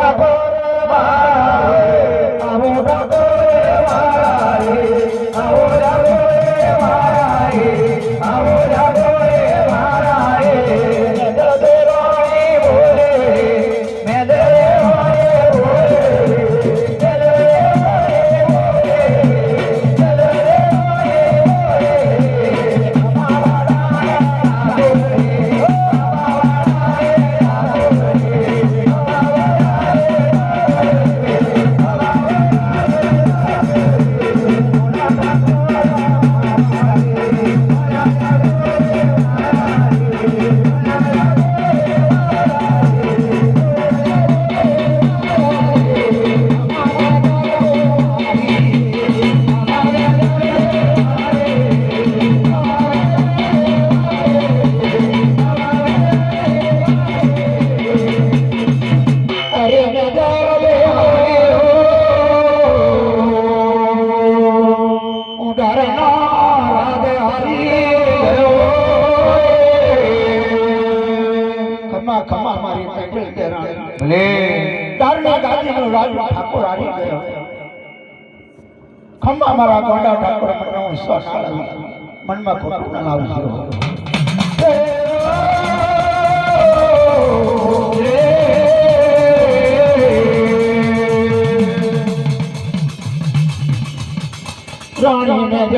અરે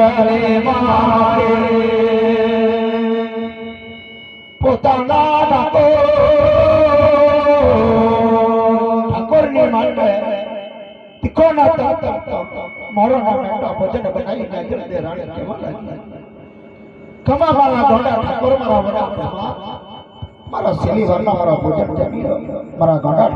જ્યારે મારે પોતાના ઠાકોર ઠાકોરની માટે તીખોના તપ તપ તપ મોરો ના મેંટા ભજન બનાવી નાખે તે રાણી કેવા લાગી કમા મારા ગોંડા ઠાકોર મારા વડા પ્રભા મારા સેલી વરના મારા ભોજન જમી લો મારા ગોંડા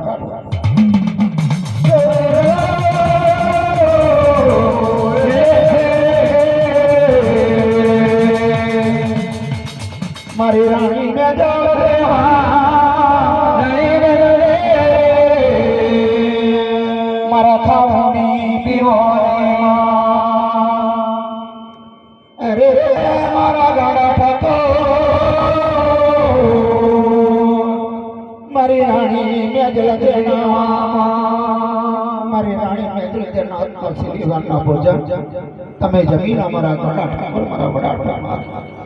મારી રાણી ને જાવ રે મારા ખાવાની પીવાની અરે મારા ગાડા ઠાકોર. મારી રાણી મેજલ દેના મારી રાણી મેજલ દેના આત્મા શ્રી વારના ભોજન. તમે જમીન અમારા ગાડા ઠાકોર મારા વડા ઠાકોર.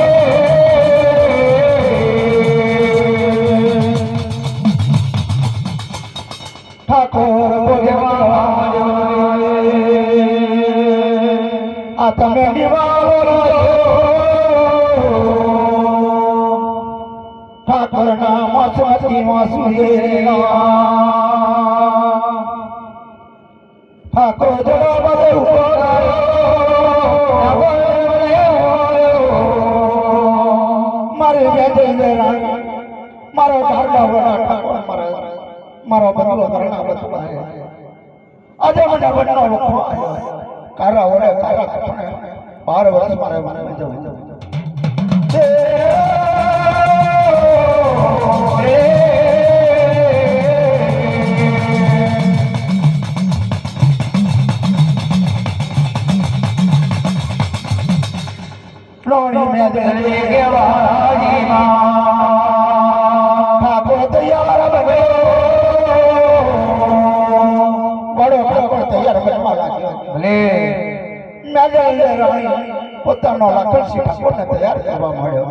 પોતાનો લખનસી ઠાકોરને તૈયાર કરવા મળ્યો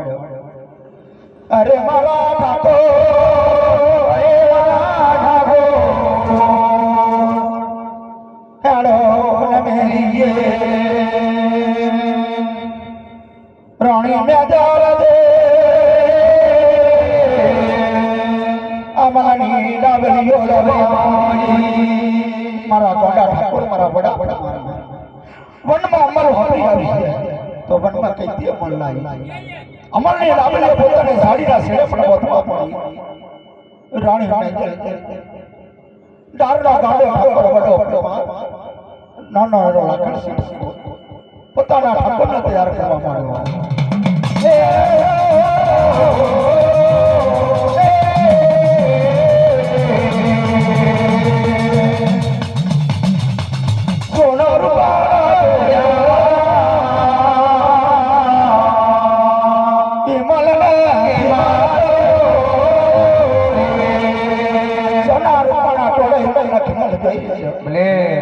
અરે મારા ઠાકોર, એ મારા ઠાકોર હેડો ને મેલીએ રાણી મેજલ દે. અમાની ડાબલીઓ લવાની મારા ગોડા ઠાકોર, મારા વડા મારા વનમાં અમર હોરી આવી છે. તો વનમાં કઈ તે પણ લાવી અમરની ડાબલીઓ પોતાની સાડીના સેડે પણ બોતવા પડી રાણી મેજલ ડારના ગાડો ઠાકોર વડો વડો નાનો નાનો લાકડ પોતાના ઠાકોરને તૈયાર કરવા માંડ્યો ભલે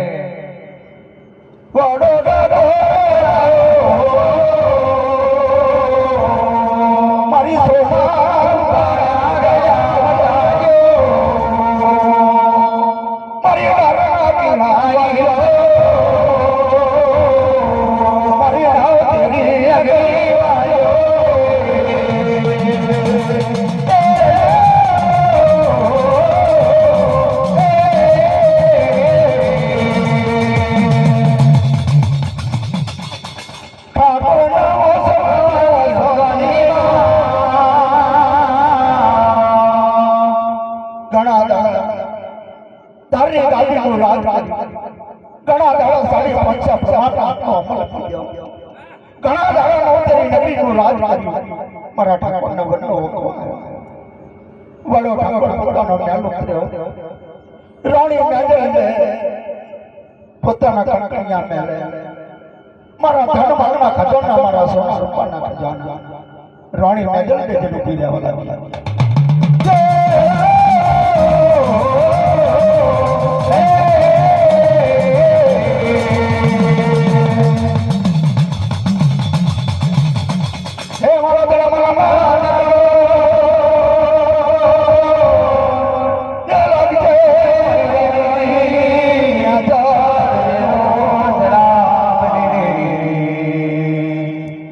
ને જેનું પી રહેવા લાગ્યા હે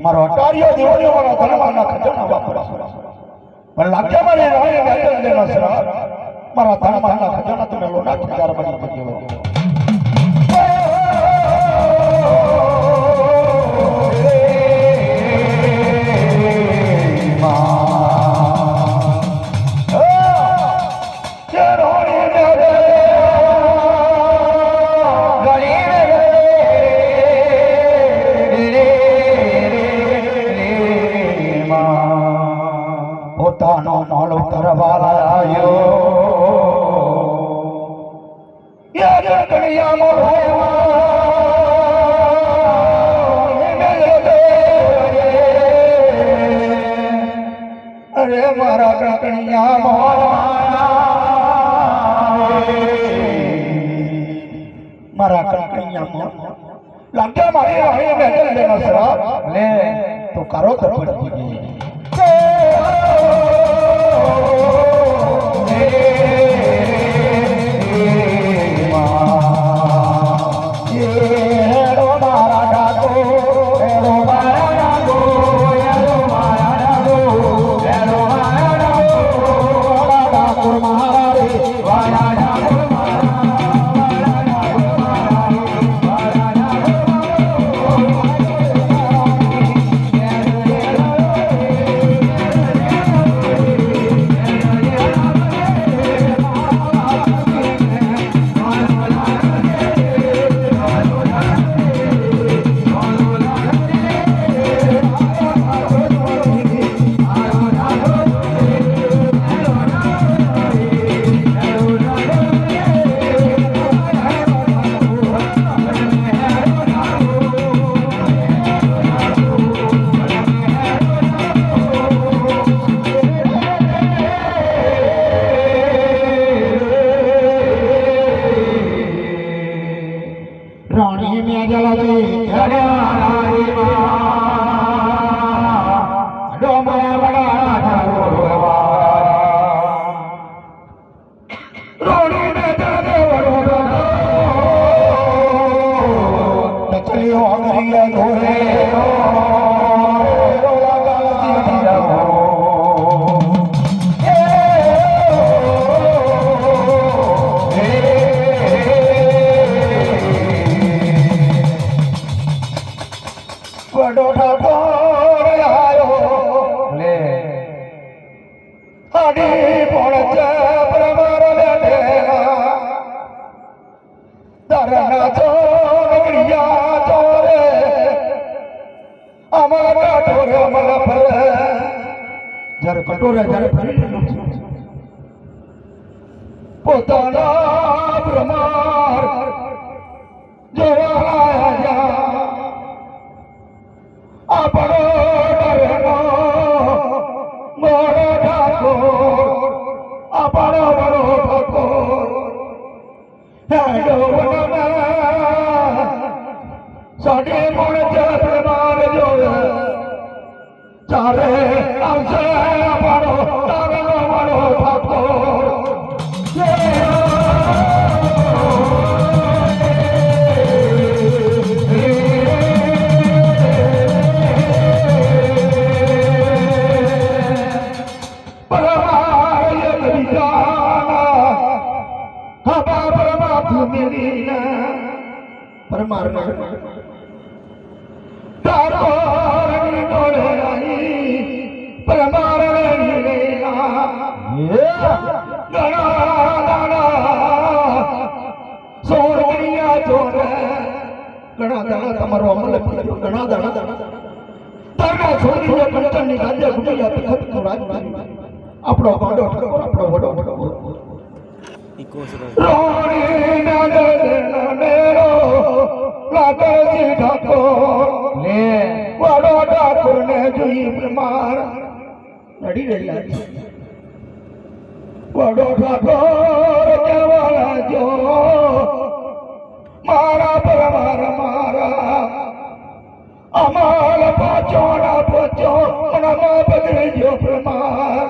મારા અટારિયો દીવડિયો મારો ધનવાના ખજાના મારી રાણી મેજલ દેનો સરા મારા ધનવાના ખજાના તમે પોતાનો માળો મેજલ લે તો કરો તો પડી ગઈ ઠાકોર આયો ભલે આડી પણ છે પ્રમાર બેઠેલા દરના છો નગરિયા ચોરે. અમર કટોરે અમર ફરે. જ્યારે કટોરે જ્યારે ફરી છે, પોતાના પ્રમાર લાયા આપણો ડરનો મોરો ઠાકોર આપણો બડો ઠાકોર હેડો વનમાં સાડે મોણ ચાર તારો ડોળે આઈ પરમાર ઘણા દાડા તમારો અમલ કર્યો ઘણા તારા ગાજે ગુડિયા તખતનું રાજ આપણો ઠાકોર આપણો વડો ઠાકોર લાગજી ઠાકોર. લે. વાડો ઠાકોર ને જોઈ પ્રમાણ. નડી રહ્યા છે. વાડો ઠાકોર કેવાળા જો. મારા પરમાર મારા. અમાલ પાછો ના પચો મનમાં બગડી જો પ્રમાણ.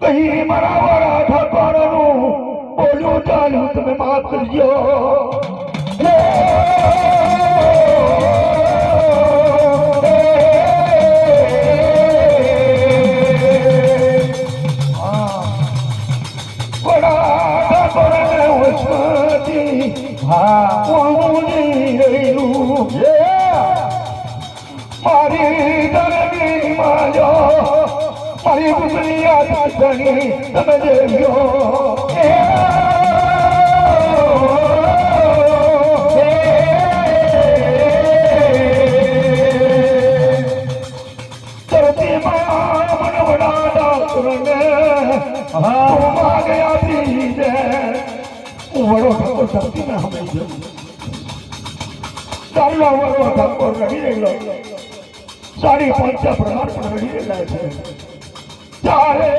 કહી મારા વાળા ઠાકોરનું બોલ્યું ચાલ્યું તમે માફ કરજો. હે! ચાલો વડો ઠાકોર રડી રહેલો સાડી પંચા પ્રમાણ પણ રડી રહેલા છે ચાલે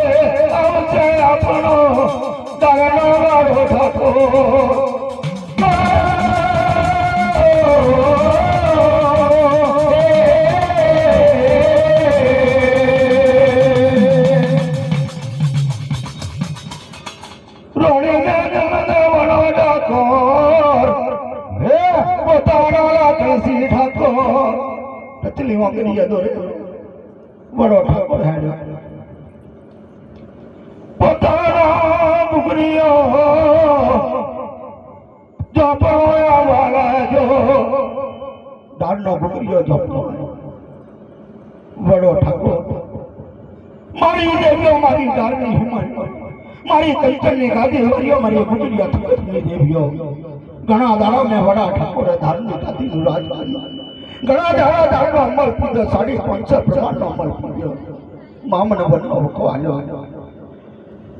આવશે આપણો દાગનો વાળો ઠાકોર પતલી વાંગરી યાદો રે વડો ઠાકોર હેડો પોતાના બુકરીઓ જપોયા વાલા જો દાડનો બુકરીઓ જપતો વડો ઠાકોર મારી દેવીઓ મારી દારની હિંમત. મારી કંચનની ગાદી હરિયો મારી બુકરીઓ ઠાકોરની દેવીઓ. ઘણા દાડા મેં વડા ઠાકોરે ધારની ગાદીનું રાજ કર્યું ઘણા દાડા દાડનો અમલ પૂર્યો સાડી પાંચસો પ્રમાણનો અમલ પૂર્યો મામન વનનો હુકો આલ્યો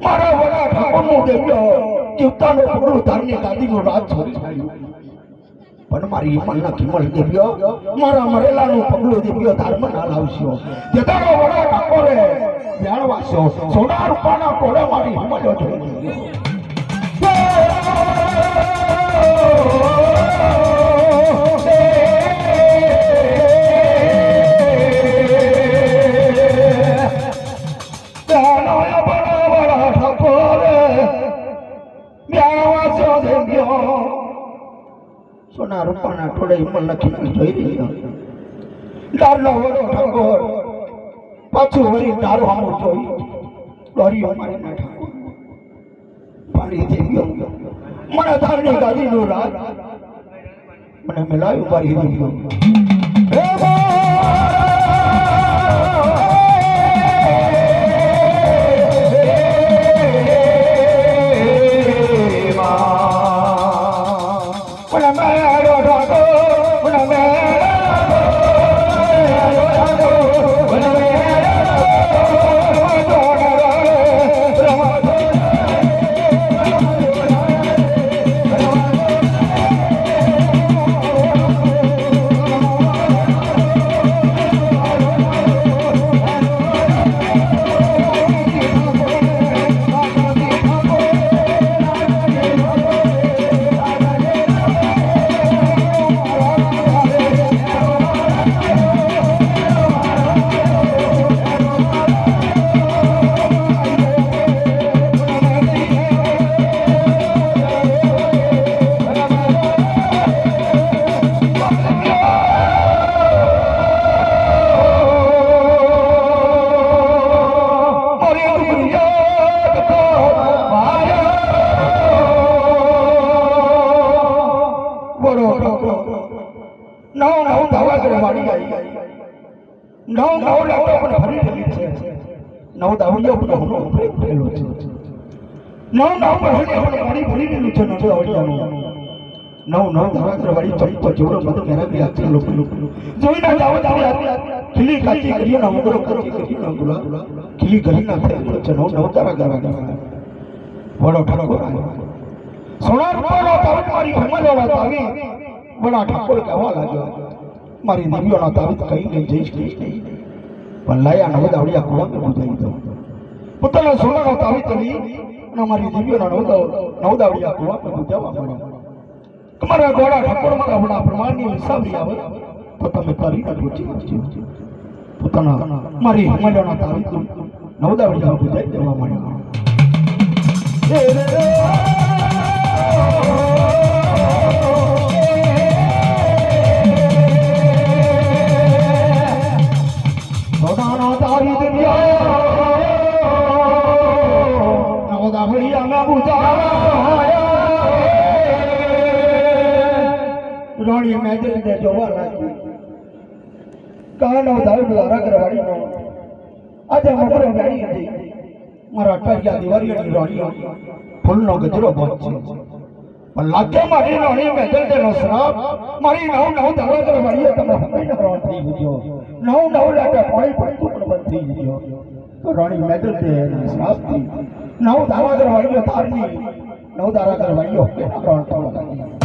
મારા વડા ઠાકોરનું દેવ્યો જીવતાનો પગલું ધારની ગાદીનું રાજ છોડી છાડ્યું પણ મારી હિમલના કિંમત દેવ્યો મારા મરેલાનું પગલું દેવ્યો ધર્મ ના લાવશો જેતાનો વડા ઠાકોરે વ્યાણવાસ્યો સોના રૂપાના કોળે મારી હિમલ્યો જોઈ દાનોય રૂપાના નથી જોઈ રહ્યો તારનો વડો ઠાકોર, પાછું વળી તારો આમો જોઈ દોરી અમારે ના ઠાકોર પાણી થઈ ગયો. મને ધારની ગાદીનું રાજ મને મિલાયું મારી દીધું હે મને મેળો ઠાકોર મને નવ નવ પાણી ભરી રહેલું છે નવ દાવડીયાનું નવ નવ ધારાત્ર વાળી ચડી તો જોડો બધો મેરા બી હાથે લોકો જોઈ ના જાવ તારી ખીલી કાચી કરી ના ઉગરો કાચી કરી ના ગુલા ખીલી કરી ના થાય છે નવ નવ તારા ગરવા ગરવા વડો ઠાકોર સોના રૂપાનો તાવીજ મારી હમલોનો તાવી વડા ઠાકોર કહેવા લાગ્યો. મારી દેવીઓનો તાવીજ કઈ નહીં જઈશ નહીં પણ લાયા નવ દાવડિયા કુવા બુધાઈ દો પોતાના સોનાનો તલી અને મારી દેવીઓનો નવ નવ દાવડિયા કુવા બુધાવા મળ્યા તમારા ગોળા ઠાકોર મારા હિસાબી આવે તો તમે તારી પૂછી પોતાના મારી હમલોનો તાવીજ નવ દાવડિયા બુધાઈ દેવા મળ્યા રાણી મેજર ને જોવા લાગી કાનો દાવ દ્વારા કરવાડી નો. આજે મકરો ગાડી હતી. મારા અઠવાડિયા દિવાળીની રાણીઓ. ફૂલનો ગજરો બંધ છે. પણ લાગે મારી રાણી મેજર તેનો શ્રાપ, મારી નવ નવ દાવા કરવાડીએ તમે હમીને રણ થઈ ગયો નવ નવ લાટે પાણી પડતું પણ બંધ થઈ ગયો તો રાણી મેદલ તે શ્રાપથી નવ દાવા કરવાડીઓ તારની. નવ ધારા કરવાડીઓ રણ થવા લાગી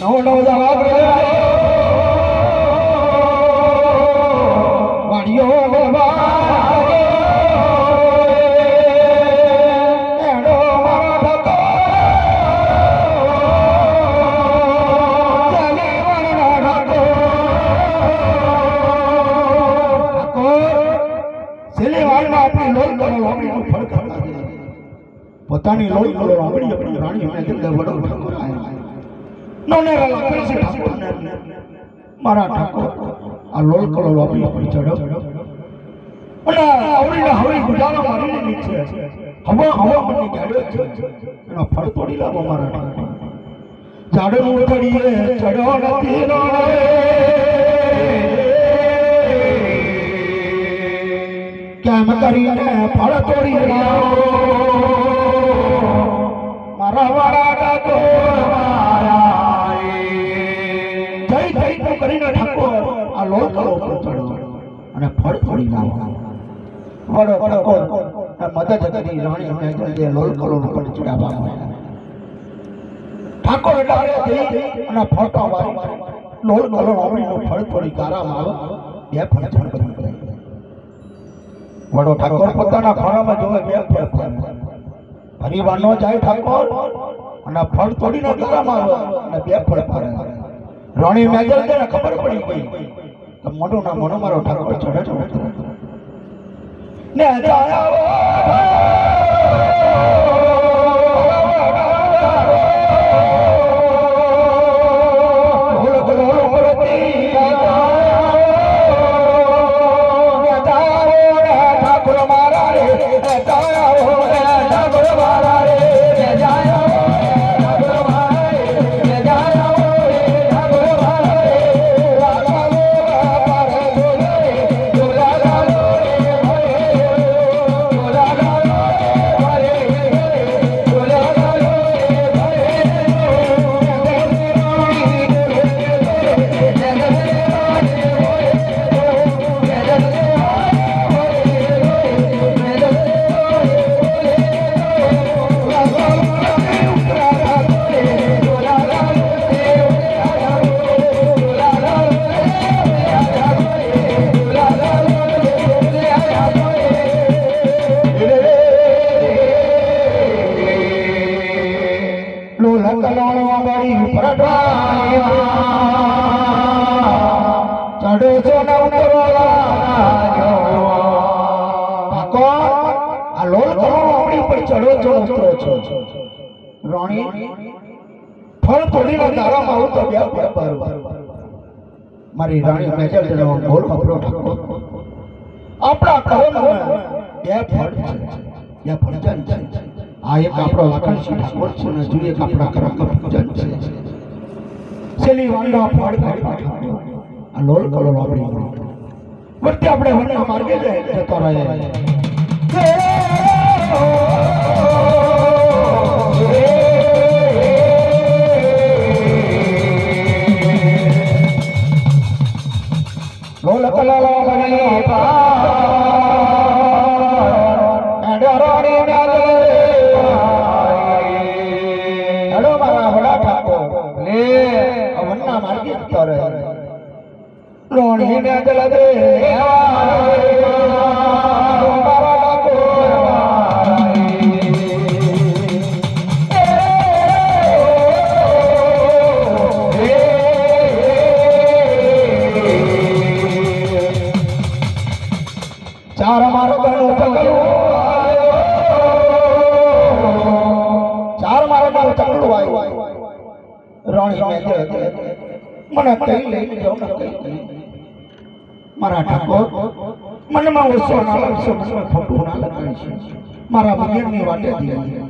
નવો નવો જવાબ પોતાની લોહી કરો લાંબડી આપણી રાણી અમે જગ્યા વડો ઠાકોર આયા નોને રાલા પેસે ઠાકોરને મારા ઠાકોર આ લોલ કલો આપણી આપણી ચડો અને આવડીના હવે ગુજારા મારીને નીચે હવા હવા મને ગાડ્યો છે. એનો ફળ તોડી લાવો મારા ઠાકોર. ઝાડનું તળીએ ચડો નથી રો કેમ કરીને ફળ તોડી લાવો? અને ફળ તોડી લાવો વડો ઠાકોર ફળ તોડી ગારામાં આવે. બે ફળ ફળ વડો ઠાકોર પોતાના ખોળામાં જોવે, બે ફળ ફળ ફરી વાર નો જાય ઠાકોર, અને ફળ તોડીને ગારામાં આવે અને બે ફળ ફળે રાણી મેજર તેને ખબર પડી ગઈ તો મોઢું ના મોઢું મારો ઠાકોર ચડે છે ને ઠાકોર તારામાં આવું તો બે બે પાર મારી રાણી મેજર જણાવો બોલ ઠાકોર આપણા કર્મમાં બે ફળ છે. બે ફળજન છે. આ એક આપણો લાખણસિંહ ઠાકોર છે ને જોઈએ એક આપણા કર્મનું પૂજન છે. છેલ્લી વાંડા ફળ કાઢી આ લોલ કલોલ આપણી આપણે વનના માર્ગે જાય. જતો રહે. રોણી ને જલ દે મને કઈ લઈ જાઓ ને કઈ લઈ મારા ઠાકોર મનમાં ઓછો ના લાગશો મનમાં ખોટું ના લગાડીશ મારા મગજની વાટે દીધી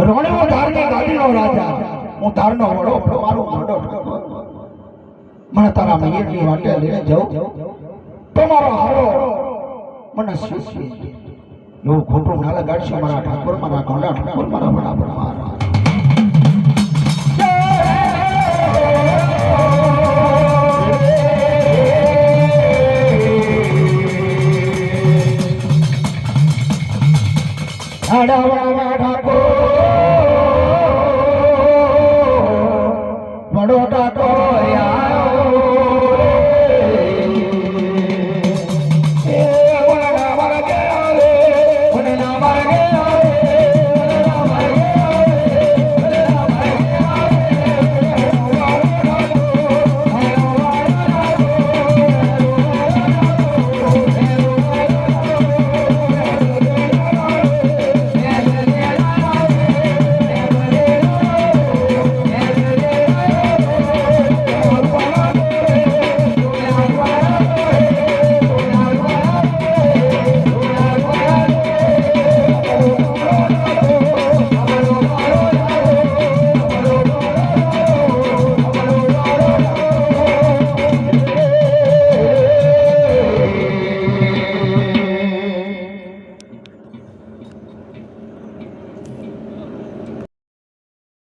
રોણી હું ધારની ગાદીનો રાજા હું ધારનો વડો મારો મોડો ઠાકોર મને તારા મૈયરની વાટે લઈને જાઉં તો મારો હારો મને સુખી એવું ખોટું ના લગાડશો મારા ઠાકોર મારા ગોંડા ઠાકોર મારા બરાબર મારા ઠાકોર